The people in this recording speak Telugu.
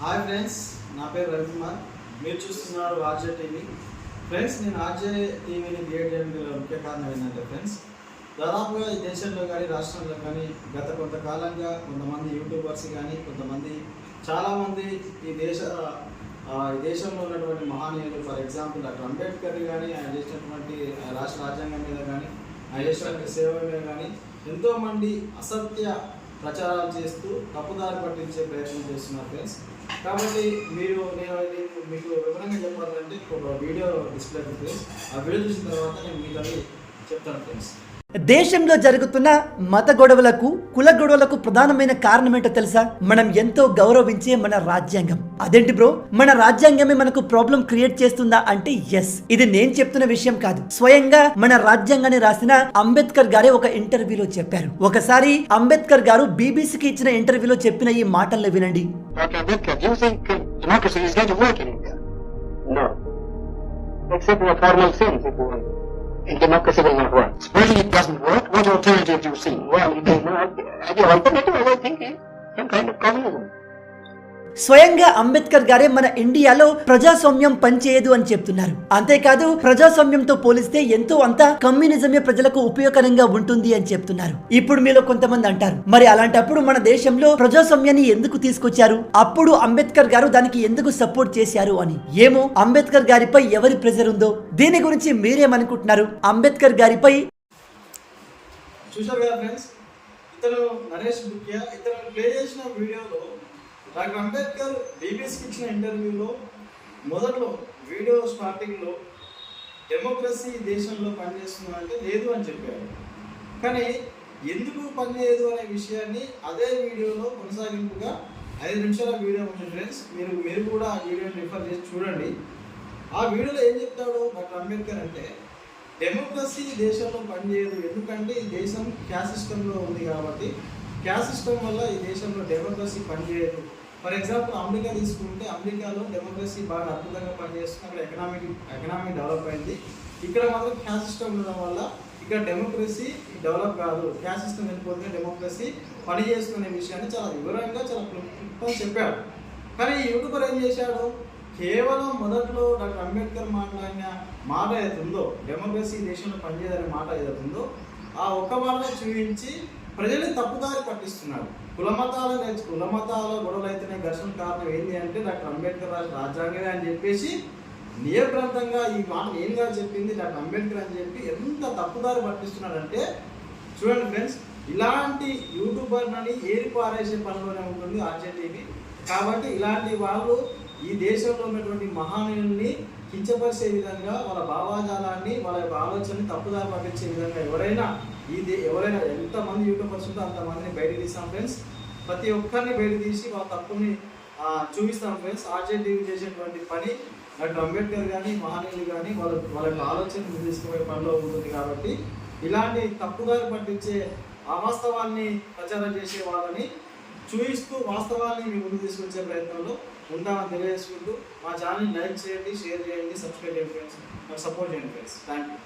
హాయ్ ఫ్రెండ్స్ నా పేరు రవికుమార్ మీరు చూస్తున్నారు ఆర్జే టీవీ. ఫ్రెండ్స్ నేను ఆర్జే టీవీని క్రియేట్ చేయడానికి ముఖ్య కారణం ఏంటంటే ఫ్రెండ్స్ దాదాపుగా ఈ దేశంలో కానీ రాష్ట్రంలో కానీ గత కొంతకాలంగా కొంతమంది యూట్యూబర్స్ కానీ కొంతమంది చాలామంది ఈ దేశ ఈ దేశంలో ఉన్నటువంటి మహానీయులు ఫర్ ఎగ్జాంపుల్ డాక్టర్ అంబేద్కర్ కానీ ఆయన చేసినటువంటి రాష్ట్ర రాజ్యాంగం మీద కానీ ఆయన చేసినటువంటి సేవ మీద కానీ ఎంతోమంది అసత్య ప్రచారాలు చేస్తూ తప్పుదారి పట్టించే ప్రయత్నం చేస్తున్నారు ఫ్రెండ్స్. కాబట్టి మీరు నేను మీకు వివరంగా చెప్పాలంటే ఒక వీడియో డిస్ప్లే ఫ్రెండ్స్. ఆ వీడియో చూసిన తర్వాత నేను మీకు అది చెప్తాను ఫ్రెండ్స్. దేశంలో జరుగుతున్న మత గొడవలకు కుల గొడవలకు ప్రధానమైన కారణం ఏంటో తెలుసా? మనం ఎంతో గౌరవించే మన రాజ్యాంగం. అదేంటి బ్రో? మన రాజ్యాంగమే మనకు ప్రాబ్లం క్రియేట్ చేస్తుందా అంటే ఎస్ ఇది నేను చెప్తున్న విషయం కాదు. స్వయంగా మన రాజ్యాంగాన్ని రాసిన అంబేద్కర్ గారే ఒక ఇంటర్వ్యూలో చెప్పారు. ఒకసారి అంబేద్కర్ గారు బీబీసీకి ఇచ్చిన ఇంటర్వ్యూలో చెప్పిన ఈ మాటలను వినండి. You. Except in a formal sense, it won't. And democracy will not work. Supposing alternative? Well, you know, the alternative, I would think, is some kind of communism. స్వయంగా అంబేద్కర్ గారే మన ఇండియాలో ప్రజాస్వామ్యం పనిచేయదు అని చెప్తున్నారు. అంతేకాదు ప్రజాస్వామ్యంతో పోలిస్తే ఎంతో అంతా కమ్యూనిజమే ప్రజలకు ఉపయోగకరంగా ఉంటుంది అని చెప్తున్నారు. ఇప్పుడు మీలో కొంతమంది అంటారు మరి అలాంటప్పుడు మన దేశంలో ప్రజాస్వామ్యాన్ని ఎందుకు తీసుకొచ్చారు? అప్పుడు అంబేద్కర్ గారు దానికి ఎందుకు సపోర్ట్ చేశారు? అని. ఏమో అంబేద్కర్ గారిపై ఎవరి ప్రెజర్ ఉందో దీని గురించి మీరేమనుకుంటున్నారు? అంబేద్కర్ గారిపై చూశారు కదా ఫ్రెండ్స్ ఇతను నరేష్ ముఖ్య ఇతను ప్లే చేసిన వీడియోలో డాక్టర్ అంబేద్కర్ బీబీసీకి ఇచ్చిన ఇంటర్వ్యూలో మొదట్లో వీడియో స్టార్టింగ్లో డెమోక్రసీ దేశంలో పనిచేస్తుందంటే లేదు అని చెప్పారు కానీ ఎందుకు పనిచేయదు అనే విషయాన్ని అదే వీడియోలో కొనసాగింపుగా ఐదు నిమిషాల వీడియో ఉంది ఫ్రెండ్స్ మీరు మీరు కూడా ఆ వీడియోని రిఫర్ చేసి చూడండి. ఆ వీడియోలో ఏం చెప్తాడు డాక్టర్ అంబేద్కర్ అంటే డెమోక్రసీ దేశంలో పనిచేయదు. ఎందుకంటే ఈ దేశం క్యాస్ట్ సిస్టంలో ఉంది కాబట్టి క్యాస్ట్ సిస్టమ్ వల్ల ఈ దేశంలో డెమోక్రసీ పనిచేయదు. ఫర్ ఎగ్జాంపుల్ అమెరికా తీసుకుంటే అమెరికాలో డెమోక్రసీ బాగా అద్భుతంగా పనిచేస్తుంది. అక్కడ ఎకనామిక్ ఎకనామిక్ డెవలప్ అయింది. ఇక్కడ మాత్రం క్యాస్ట్ సిస్టమ్ ఉండడం వల్ల ఇక్కడ డెమోక్రసీ డెవలప్ కాదు. క్యాస్ట్ సిస్టమ్ వెళ్ళిపోతే డెమోక్రసీ పనిచేస్తుందనే విషయాన్ని చాలా వివరంగా చాలా క్లుప్తంగా చెప్పాడు. కానీ ఈ యూట్యూబర్ ఏం చేశాడు? కేవలం మొదట్లో డాక్టర్ అంబేద్కర్ మాట్లాడిన మాట ఏదైతే ఉందో డెమోక్రసీ దేశంలో పనిచేయాలనే మాట ఏదైతే ఉందో ఆ ఒక్క మాటనే చూపించి ప్రజల్ని తప్పుదారి పట్టిస్తున్నాడు కులమతాల నేర్చు కులమతాల గొడవలు అయితేనే ఘర్షణ కారణం ఏంటి అంటే డాక్టర్ అంబేద్కర్ రాజు రాజ్యాంగమే అని చెప్పేసి నియప్రాంతంగా ఈ మాట నేనుగా చెప్పింది డాక్టర్ అంబేద్కర్ అని చెప్పి ఎంత తప్పుదారి పట్టిస్తున్నాడంటే చూడండి ఫ్రెండ్స్ ఇలాంటి యూట్యూబర్లని ఏరి పారేసే పనిలోనే ఉంటుంది ఆర్జేటీవీ. కాబట్టి ఇలాంటి వాళ్ళు ఈ దేశంలో ఉన్నటువంటి మహానీయుల్ని కించపరిచే విధంగా వాళ్ళ భావాజాలాన్ని వాళ్ళ యొక్క ఆలోచనని తప్పుదారి పట్టించే విధంగా ఎవరైనా ఈ దే- ఎవరైనా ఎంతమంది యూట్యూబర్స్ ఉంటే అంతమందిని బయట తీస్తాం ఫ్రెండ్స్. ప్రతి ఒక్కరిని బయట తీసి వాళ్ళ తప్పుని చూపిస్తాం ఫ్రెండ్స్. ఆర్జేటీవీ చేసేటువంటి పని అటు అంబేద్కర్ కానీ మహానీయులు కానీ వాళ్ళ వాళ్ళ యొక్క ఆలోచన తీసుకుపోయే పనిలో ఉంటుంది కాబట్టి ఇలాంటి తప్పుదారి పట్టించే అవాస్తవాన్ని ప్రచారం చేసే వాళ్ళని చూపిస్తూ వాస్తవాన్ని మీ ముందు తీసుకొచ్చే ప్రయత్నంలో ఉంటామని తెలియజేసుకుంటూ మా ఛానల్ని లైక్ చేయండి షేర్ చేయండి సబ్స్క్రైబ్ చేయండి ఫ్రెండ్స్ నాకు సపోర్ట్ చేయండి ఫ్రెండ్స్ థ్యాంక్ యూ